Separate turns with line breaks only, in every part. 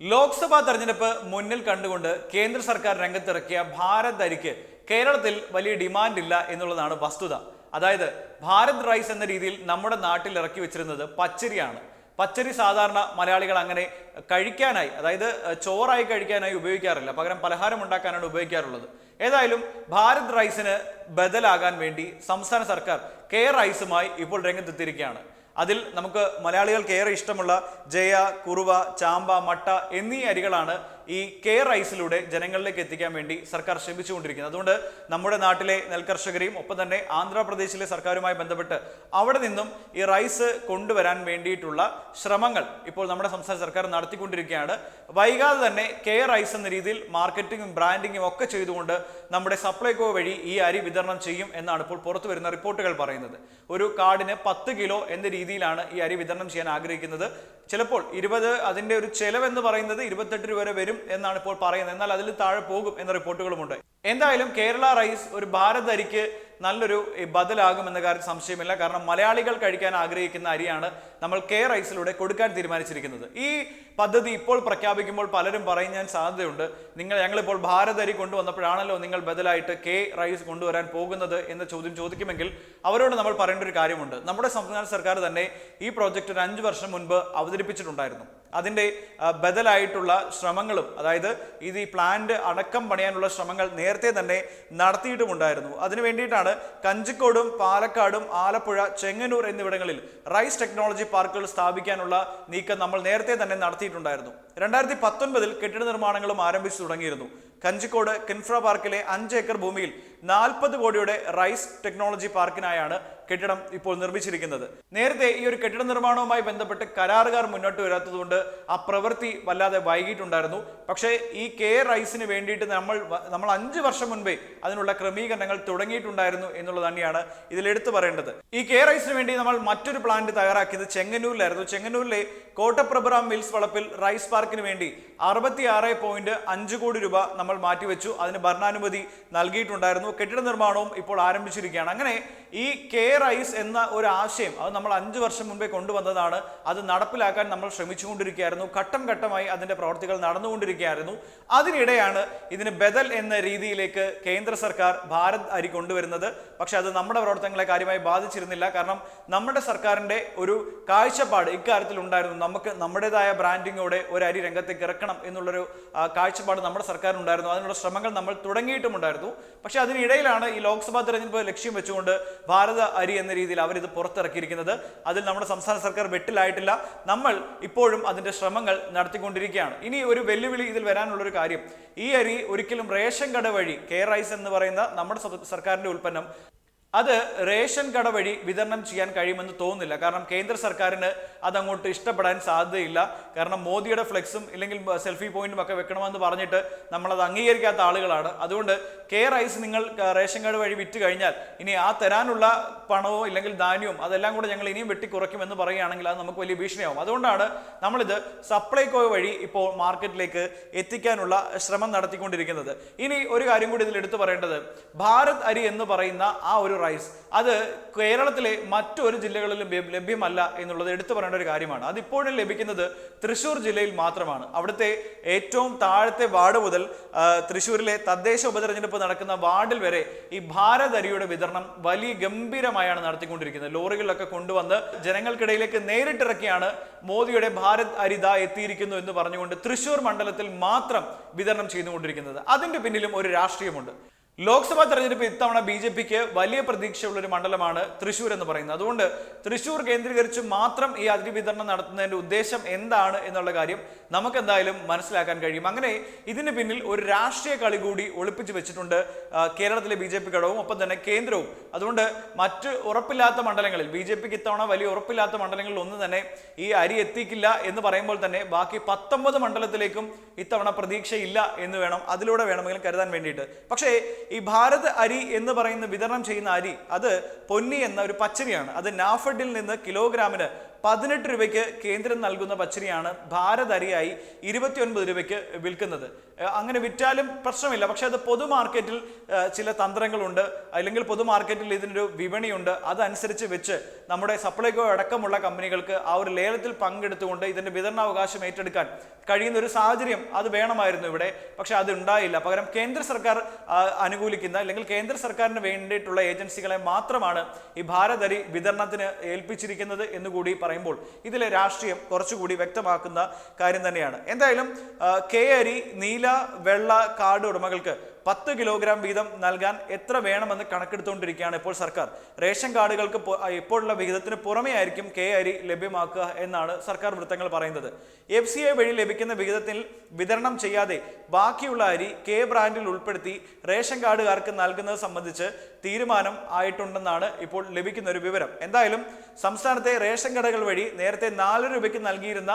ലോക്സഭാ തെരഞ്ഞെടുപ്പ് മുന്നിൽ കണ്ടുകൊണ്ട് കേന്ദ്ര സർക്കാർ രംഗത്തിറക്കിയ ഭാരത് അരിക്ക് കേരളത്തിൽ വലിയ ഡിമാൻഡ് ഇല്ല എന്നുള്ളതാണ് വസ്തുത. അതായത് ഭാരത് റൈസ് എന്ന രീതിയിൽ നമ്മുടെ നാട്ടിൽ ഇറക്കി വെച്ചിരുന്നത് പച്ചരിയാണ്. പച്ചരി സാധാരണ മലയാളികൾ അങ്ങനെ കഴിക്കാനായി അതായത് ചോറായി കഴിക്കാനായി ഉപയോഗിക്കാറില്ല. പകരം പലഹാരം ഉണ്ടാക്കാനാണ് ഉപയോഗിക്കാറുള്ളത്. ഏതായാലും ഭാരത് റൈസിന് ബദലാകാൻ വേണ്ടി സംസ്ഥാന സർക്കാർ കെ റൈസുമായി ഇപ്പോൾ രംഗത്തെത്തിയിരിക്കുകയാണ്. അതിൽ നമുക്ക് മലയാളികൾക്ക് ഏറെ ഇഷ്ടമുള്ള ജയ കുറുവ ചാമ്പ മട്ട എന്നീ അരികളാണ് ഈ കെ റൈസിലൂടെ ജനങ്ങളിലേക്ക് എത്തിക്കാൻ വേണ്ടി സർക്കാർ ശ്രമിച്ചുകൊണ്ടിരിക്കുന്നത്. അതുകൊണ്ട് നമ്മുടെ നാട്ടിലെ നെൽകർഷകരെയും ഒപ്പം തന്നെ ആന്ധ്രാപ്രദേശിലെ സർക്കാരുമായി ബന്ധപ്പെട്ട് അവിടെ നിന്നും ഈ റൈസ് കൊണ്ടുവരാൻ വേണ്ടിയിട്ടുള്ള ശ്രമങ്ങൾ ഇപ്പോൾ നമ്മുടെ സംസ്ഥാന സർക്കാർ നടത്തിക്കൊണ്ടിരിക്കുകയാണ്. വൈകാതെ തന്നെ കെ റൈസ് എന്ന രീതിയിൽ മാർക്കറ്റിങ്ങും ബ്രാൻഡിങ്ങും ഒക്കെ ചെയ്തുകൊണ്ട് നമ്മുടെ സപ്ലൈകോ വഴി ഈ അരി വിതരണം ചെയ്യും എന്നാണ് ഇപ്പോൾ പുറത്തു വരുന്ന റിപ്പോർട്ടുകൾ പറയുന്നത്. ഒരു കാർഡിന് പത്ത് കിലോ എന്ന രീതിയിലാണ് ഈ അരി വിതരണം ചെയ്യാൻ ആഗ്രഹിക്കുന്നത്. ചിലപ്പോൾ ഇരുപത് അതിന്റെ ഒരു ചെലവെന്ന് പറയുന്നത് ഇരുപത്തെട്ട് രൂപ വരെ വരും എന്നാണ് ഇപ്പോൾ പറയുന്നത്. എന്നാൽ അതിൽ താഴെ പോകും എന്ന റിപ്പോർട്ടുകളുമുണ്ട്. എന്തായാലും കേരള റൈസ് ഒരു ഭാരത് അരിക്ക് നല്ലൊരു ഈ, ബദലാകും എന്ന കാര്യം സംശയമില്ല. കാരണം മലയാളികൾ കഴിക്കാൻ ആഗ്രഹിക്കുന്ന അരിയാണ് നമ്മൾ കെ റൈസിലൂടെ കൊടുക്കാൻ തീരുമാനിച്ചിരിക്കുന്നത്. ഈ പദ്ധതി ഇപ്പോൾ പ്രഖ്യാപിക്കുമ്പോൾ പലരും പറയാൻ സാധ്യതയുണ്ട്. നിങ്ങൾ ഞങ്ങളിപ്പോൾ ഭാരത് അരി കൊണ്ടുവന്നപ്പോഴാണല്ലോ നിങ്ങൾ ബദലായിട്ട് കെ റൈസ് കൊണ്ടുവരാൻ പോകുന്നത് എന്ന ചോദ്യം ചോദിക്കുമെങ്കിൽ അവരോട് നമ്മൾ പറയേണ്ട ഒരു കാര്യമുണ്ട്. നമ്മുടെ സംസ്ഥാന സർക്കാർ തന്നെ ഈ പ്രോജക്റ്റ് ഒരു അഞ്ച് വർഷം മുൻപ് അവതരിപ്പിച്ചിട്ടുണ്ടായിരുന്നു. അതിന്റെ ബദലായിട്ടുള്ള ശ്രമങ്ങളും അതായത് ഇത് ഈ പ്ലാന്റ് അടക്കം പണിയാനുള്ള ശ്രമങ്ങൾ നേരത്തെ തന്നെ നടത്തിയിട്ടുമുണ്ടായിരുന്നു. അതിനു വേണ്ടിയിട്ടാണ് കഞ്ചിക്കോടും പാലക്കാടും ആലപ്പുഴ ചെങ്ങന്നൂർ എന്നിവിടങ്ങളിൽ റൈസ് ടെക്നോളജി പാർക്കുകൾ സ്ഥാപിക്കാനുള്ള നീക്കം നമ്മൾ നേരത്തെ തന്നെ നടത്തിയിട്ടുണ്ടായിരുന്നു. രണ്ടായിരത്തി പത്തൊൻപതിൽ കെട്ടിട നിർമ്മാണങ്ങളും ആരംഭിച്ചു തുടങ്ങിയിരുന്നു. കഞ്ചിക്കോട് കിൻഫ്ര പാർക്കിലെ അഞ്ച് ഏക്കർ ഭൂമിയിൽ നാൽപ്പത് കോടിയുടെ റൈസ് ടെക്നോളജി പാർക്കിനായാണ് കെട്ടിടം ഇപ്പോൾ നിർമ്മിച്ചിരിക്കുന്നത്. നേരത്തെ ഈ ഒരു കെട്ടിട നിർമ്മാണവുമായി ബന്ധപ്പെട്ട് കരാറുകാർ മുന്നോട്ട് വരാത്തതുകൊണ്ട് ആ പ്രവൃത്തി വല്ലാതെ വൈകിട്ടുണ്ടായിരുന്നു പക്ഷേ ഈ കെ റൈസിന് വേണ്ടിയിട്ട് നമ്മൾ നമ്മൾ അഞ്ച് വർഷം മുൻപേ അതിനുള്ള ക്രമീകരണങ്ങൾ തുടങ്ങിയിട്ടുണ്ടായിരുന്നു എന്നുള്ളത് തന്നെയാണ് ഇതിൽ എടുത്തു പറയേണ്ടത്. ഈ കെ റൈസിന് വേണ്ടി നമ്മൾ മറ്റൊരു പ്ലാന്റ് തയ്യാറാക്കിയത് ചെങ്ങന്നൂരിലായിരുന്നു. ചെങ്ങന്നൂരിലെ കോട്ടപ്രഭുറാം മിൽസ് വളപ്പിൽ റൈസ് പാർക്കിന് വേണ്ടി അറുപത്തി ആറ് പോയിന്റ് അഞ്ച് കോടി രൂപ നമ്മൾ മാറ്റിവെച്ചു. അതിന് ഭരണാനുമതി നൽകിയിട്ടുണ്ടായിരുന്നു. കെട്ടിട നിർമ്മാണവും ഇപ്പോൾ ആരംഭിച്ചിരിക്കുകയാണ്. അങ്ങനെ ഈ കെയർ ഐസ് എന്ന ഒരു ആശയം അത് നമ്മൾ അഞ്ച് വർഷം മുൻപേ കൊണ്ടുവന്നതാണ്. അത് നടപ്പിലാക്കാൻ നമ്മൾ ശ്രമിച്ചുകൊണ്ടിരിക്കുകയായിരുന്നു. ഘട്ടം ഘട്ടമായി അതിന്റെ പ്രവർത്തികൾ നടന്നുകൊണ്ടിരിക്കുകയായിരുന്നു. അതിനിടെയാണ് ഇതിന് ബദൽ എന്ന രീതിയിലേക്ക് കേന്ദ്ര സർക്കാർ ഭാരത് അരി കൊണ്ടുവരുന്നത്. പക്ഷേ അത് നമ്മുടെ പ്രവർത്തനങ്ങളെ കാര്യമായി ബാധിച്ചിരുന്നില്ല. കാരണം നമ്മുടെ സർക്കാരിന്റെ ഒരു കാഴ്ചപ്പാട് ഇക്കാര്യത്തിൽ ഉണ്ടായിരുന്നു. നമുക്ക് നമ്മുടേതായ ബ്രാൻഡിങ്ങോടെ ഒരു അരി രംഗത്തേക്ക് ഇറക്കണം എന്നുള്ളൊരു കാഴ്ചപ്പാട് നമ്മുടെ സർക്കാരിനുണ്ടായിരുന്നു. അതിനുള്ള ശ്രമങ്ങൾ നമ്മൾ തുടങ്ങിയിട്ടുമുണ്ടായിരുന്നു. പക്ഷേ അതിനിടയിലാണ് ഈ ലോക്സഭാ തെരഞ്ഞെടുപ്പ് ലക്ഷ്യം വെച്ചുകൊണ്ട് ഭാരത അരി എന്ന രീതിയിൽ അവരിത് പുറത്തിറക്കിയിരിക്കുന്നത്. അതിൽ നമ്മുടെ സംസ്ഥാന സർക്കാർ വെട്ടിലായിട്ടില്ല. നമ്മൾ ഇപ്പോഴും അതിന്റെ ശ്രമങ്ങൾ നടത്തിക്കൊണ്ടിരിക്കുകയാണ്. ഇനി ഒരു വെല്ലുവിളി ഇതിൽ വരാനുള്ള ഒരു കാര്യം. ഈ അരി ഒരിക്കലും റേഷൻ കട വഴി കെ റൈസ് എന്ന് പറയുന്ന നമ്മുടെ സർക്കാരിന്റെ ഉൽപ്പന്നം അത് റേഷൻ കട വഴി വിതരണം ചെയ്യാൻ കഴിയുമെന്ന് തോന്നുന്നില്ല. കാരണം കേന്ദ്ര സർക്കാരിന് അതങ്ങോട്ട് ഇഷ്ടപ്പെടാൻ സാധ്യതയില്ല. കാരണം മോദിയുടെ ഫ്ലെക്സും ഇല്ലെങ്കിൽ സെൽഫി പോയിന്റും ഒക്കെ വെക്കണമെന്ന് പറഞ്ഞിട്ട് നമ്മളത് അംഗീകരിക്കാത്ത ആളുകളാണ്. അതുകൊണ്ട് കെ റൈസ് നിങ്ങൾ റേഷൻ കട വഴി വിറ്റ് കഴിഞ്ഞാൽ ഇനി ആ തരാനുള്ള പണവും ഇല്ലെങ്കിൽ ധാന്യവും അതെല്ലാം കൂടെ ഞങ്ങൾ ഇനിയും വെട്ടിക്കുറയ്ക്കുമെന്ന് പറയുകയാണെങ്കിൽ അത് നമുക്ക് വലിയ ഭീഷണിയാവും. അതുകൊണ്ടാണ് നമ്മളിത് സപ്ലൈകോ വഴി ഇപ്പോൾ മാർക്കറ്റിലേക്ക് എത്തിക്കാനുള്ള ശ്രമം നടത്തിക്കൊണ്ടിരിക്കുന്നത്. ഇനി ഒരു കാര്യം കൂടി ഇതിൽ എടുത്തു പറയേണ്ടത്. ഭാരത് അരി എന്ന് പറയുന്ന ആ ഒരു റൈസ് അത് കേരളത്തിലെ മറ്റൊരു ജില്ലകളിലും ലഭ്യമല്ല എന്നുള്ളത് എടുത്തു പറയേണ്ട ഒരു കാര്യമാണ്. അതിപ്പോഴും ലഭിക്കുന്നത് തൃശ്ശൂർ ജില്ലയിൽ മാത്രമാണ്. അവിടുത്തെ ഏറ്റവും താഴത്തെ വാർഡ് മുതൽ തൃശ്ശൂരിലെ തദ്ദേശ ഉപതെരഞ്ഞെടുപ്പ് നടക്കുന്ന വാർഡിൽ വരെ ഈ ഭാരത് അരിയുടെ വിതരണം വലിയ ഗംഭീരമായാണ് നടത്തിക്കൊണ്ടിരിക്കുന്നത്. ലോറികളിലൊക്കെ കൊണ്ടുവന്ന് ജനങ്ങൾക്കിടയിലേക്ക് നേരിട്ടിറക്കിയാണ് മോദിയുടെ ഭാരത് അരിത എത്തിയിരിക്കുന്നു എന്ന് പറഞ്ഞുകൊണ്ട് തൃശ്ശൂർ മണ്ഡലത്തിൽ മാത്രം വിതരണം ചെയ്തുകൊണ്ടിരിക്കുന്നത്. അതിന്റെ പിന്നിലും ഒരു രാഷ്ട്രീയമുണ്ട്. ലോക്സഭാ തെരഞ്ഞെടുപ്പ് ഇത്തവണ ബി ജെ പിക്ക് വലിയ പ്രതീക്ഷയുള്ള ഒരു മണ്ഡലമാണ് തൃശൂർ എന്ന് പറയുന്നത്. അതുകൊണ്ട് തൃശൂർ കേന്ദ്രീകരിച്ച് മാത്രം ഈ അതിഥി വിതരണം നടത്തുന്നതിന്റെ ഉദ്ദേശം എന്താണ് എന്നുള്ള കാര്യം നമുക്ക് എന്തായാലും മനസ്സിലാക്കാൻ കഴിയും. അങ്ങനെ ഇതിന് പിന്നിൽ ഒരു രാഷ്ട്രീയ കളി കൂടി ഒളിപ്പിച്ചു വെച്ചിട്ടുണ്ട് കേരളത്തിലെ ബി ജെ പി ഘടകവും ഒപ്പം തന്നെ കേന്ദ്രവും. അതുകൊണ്ട് മറ്റ് ഉറപ്പില്ലാത്ത മണ്ഡലങ്ങളിൽ ബി ജെ പിക്ക് ഇത്തവണ വലിയ ഉറപ്പില്ലാത്ത മണ്ഡലങ്ങളിൽ ഒന്നും തന്നെ ഈ അരി എത്തിക്കില്ല എന്ന് പറയുമ്പോൾ തന്നെ ബാക്കി പത്തൊമ്പത് മണ്ഡലത്തിലേക്കും ഇത്തവണ പ്രതീക്ഷയില്ല എന്ന് വേണം അതിലൂടെ വേണമെങ്കിലും കരുതാൻ വേണ്ടിയിട്ട്. പക്ഷേ ഈ ഭാരത് അരി എന്ന് പറയുന്ന വിതരണം ചെയ്യുന്ന അരി അത് പൊന്നി എന്ന ഒരു പച്ചരിയാണ്. അത് നാഫഡിൽ നിന്ന് കിലോഗ്രാമിന് പതിനെട്ട് രൂപയ്ക്ക് കേന്ദ്രം നൽകുന്ന പച്ചരിയാണ് ഭാരത് അരിയായി ഇരുപത്തിയൊൻപത് രൂപയ്ക്ക് വിൽക്കുന്നത്. അങ്ങനെ വിറ്റാലും പ്രശ്നമില്ല. പക്ഷെ അത് പൊതു മാർക്കറ്റിൽ ചില തന്ത്രങ്ങളുണ്ട്. അല്ലെങ്കിൽ പൊതു മാർക്കറ്റിൽ ഇതിനൊരു വിപണിയുണ്ട്. അതനുസരിച്ച് വെച്ച് നമ്മുടെ സപ്ലൈകോ അടക്കമുള്ള കമ്പനികൾക്ക് ആ ഒരു ലേലത്തിൽ പങ്കെടുത്തുകൊണ്ട് ഇതിന്റെ വിതരണാവകാശം ഏറ്റെടുക്കാൻ കഴിയുന്ന ഒരു സാഹചര്യം അത് വേണമായിരുന്നു ഇവിടെ. പക്ഷെ അത് ഉണ്ടായില്ല. പകരം കേന്ദ്ര സർക്കാർ അനുകൂലിക്കുന്ന അല്ലെങ്കിൽ കേന്ദ്ര സർക്കാരിന് വേണ്ടിയിട്ടുള്ള ഏജൻസികളെ മാത്രമാണ് ഈ ഭാരതരി വിതരണത്തിന് ഏൽപ്പിച്ചിരിക്കുന്നത് എന്നുകൂടി പറയുമ്പോൾ ഇതിലെ രാഷ്ട്രീയം കുറച്ചുകൂടി വ്യക്തമാക്കുന്ന കാര്യം തന്നെയാണ്. എന്തായാലും കെ അരി നീല വെള്ള കാർഡ് ഉടമകൾക്ക് പത്ത് കിലോഗ്രാം വീതം നൽകാൻ എത്ര വേണമെന്ന് കണക്കെടുത്തുകൊണ്ടിരിക്കുകയാണ് ഇപ്പോൾ സർക്കാർ. റേഷൻ കാർഡുകൾക്ക് ഇപ്പോഴുള്ള വിഹിതത്തിന് പുറമേ ആയിരിക്കും കെ അരി ലഭ്യമാക്കുക എന്നാണ് സർക്കാർ വൃത്തങ്ങൾ പറയുന്നത്. എഫ് സി ഐ വഴി ലഭിക്കുന്ന വിഹിതത്തിൽ വിതരണം ചെയ്യാതെ ബാക്കിയുള്ള അരി കെ ബ്രാൻഡിൽ ഉൾപ്പെടുത്തി റേഷൻ കാർഡുകാർക്ക് നൽകുന്നത് സംബന്ധിച്ച് തീരുമാനം ആയിട്ടുണ്ടെന്നാണ് ഇപ്പോൾ ലഭിക്കുന്ന ഒരു വിവരം. എന്തായാലും സംസ്ഥാനത്തെ റേഷൻ കടകൾ വഴി നേരത്തെ നാല് രൂപയ്ക്ക് നൽകിയിരുന്ന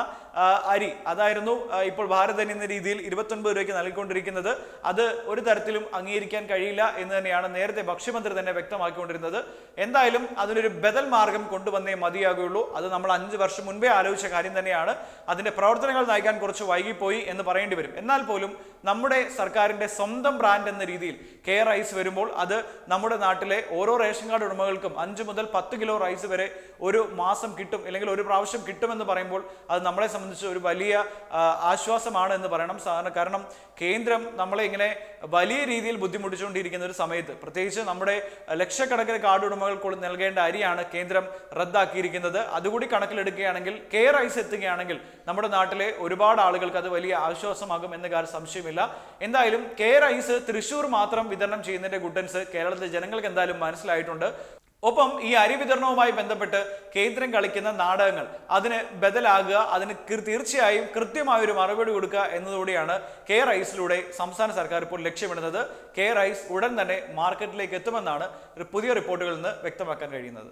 അരി അതായിരുന്നു ഇപ്പോൾ ഭാരത് എന്ന രീതിയിൽ ഇരുപത്തൊൻപത് രൂപയ്ക്ക് നൽകിക്കൊണ്ടിരിക്കുന്നത്. അത് ഒരു തരത്തിലും അംഗീകരിക്കാൻ കഴിയില്ല എന്ന് തന്നെയാണ് നേരത്തെ ഭക്ഷ്യമന്ത്രി തന്നെ വ്യക്തമാക്കിക്കൊണ്ടിരുന്നത്. എന്തായാലും അതിനൊരു ബദൽ മാർഗം കൊണ്ടുവന്നേ മതിയാകുകയുള്ളൂ അത് നമ്മൾ അഞ്ച് വർഷം മുൻപേ ആലോചിച്ച കാര്യം തന്നെയാണ്. അതിന്റെ പ്രവർത്തനങ്ങൾ നയിക്കാൻ കുറച്ച് വൈകിപ്പോയി എന്ന് പറയേണ്ടി വരും. എന്നാൽ പോലും നമ്മുടെ സർക്കാരിന്റെ സ്വന്തം ബ്രാൻഡ് എന്ന രീതിയിൽ കെ റൈസ് വരുമ്പോൾ അത് നമ്മുടെ നാട്ടിലെ ഓരോ റേഷൻ കാർഡ് ഉടമകൾക്കും അഞ്ച് മുതൽ പത്ത് കിലോ റൈസ് വരെ ഒരു മാസം കിട്ടും അല്ലെങ്കിൽ ഒരു പ്രാവശ്യം കിട്ടുമെന്ന് പറയുമ്പോൾ അത് നമ്മളെ സംബന്ധിച്ച് ഒരു വലിയ ആശ്വാസമാണ് എന്ന് പറയണം. കാരണം കേന്ദ്രം നമ്മളെ ഇങ്ങനെ വലിയ രീതിയിൽ ബുദ്ധിമുട്ടിച്ചുകൊണ്ടിരിക്കുന്ന ഒരു സമയത്ത് പ്രത്യേകിച്ച് നമ്മുടെ ലക്ഷക്കണക്കിന് കാർഡ് ഉടമകൾക്ക് നൽകേണ്ട അരിയാണ് കേന്ദ്രം റദ്ദാക്കിയിരിക്കുന്നത്. അതുകൂടി കണക്കിലെടുക്കുകയാണെങ്കിൽ കെ റൈസ് എത്തുകയാണെങ്കിൽ നമ്മുടെ നാട്ടിലെ ഒരുപാട് ആളുകൾക്ക് അത് വലിയ ആശ്വാസമാകും എന്ന കാര്യം സംശയമില്ല. എന്തായാലും കെ റൈസ് തൃശൂർ മാത്രം വിതരണം ചെയ്യുന്നതിന്റെ ഗുഡൻസ് കേരളത്തിലെ ജനങ്ങൾക്ക് എന്തായാലും മനസ്സിലായിട്ടുണ്ട്. ഒപ്പം ഈ അരി വിതരണവുമായി ബന്ധപ്പെട്ട് കേന്ദ്രം കളിക്കുന്ന നാടകങ്ങൾ അതിന് ബദലാകുക അതിന് തീർച്ചയായും കൃത്യമായ ഒരു മറുപടി കൊടുക്കുക എന്നതുകൂടിയാണ് കെ റൈസിലൂടെ സംസ്ഥാന സർക്കാർ ഇപ്പോൾ ലക്ഷ്യമിടുന്നത്. കെ റൈസ് ഉടൻ തന്നെ മാർക്കറ്റിലേക്ക് എത്തുമെന്നാണ് പുതിയ റിപ്പോർട്ടുകളിൽ നിന്ന് വ്യക്തമാക്കാൻ കഴിയുന്നത്.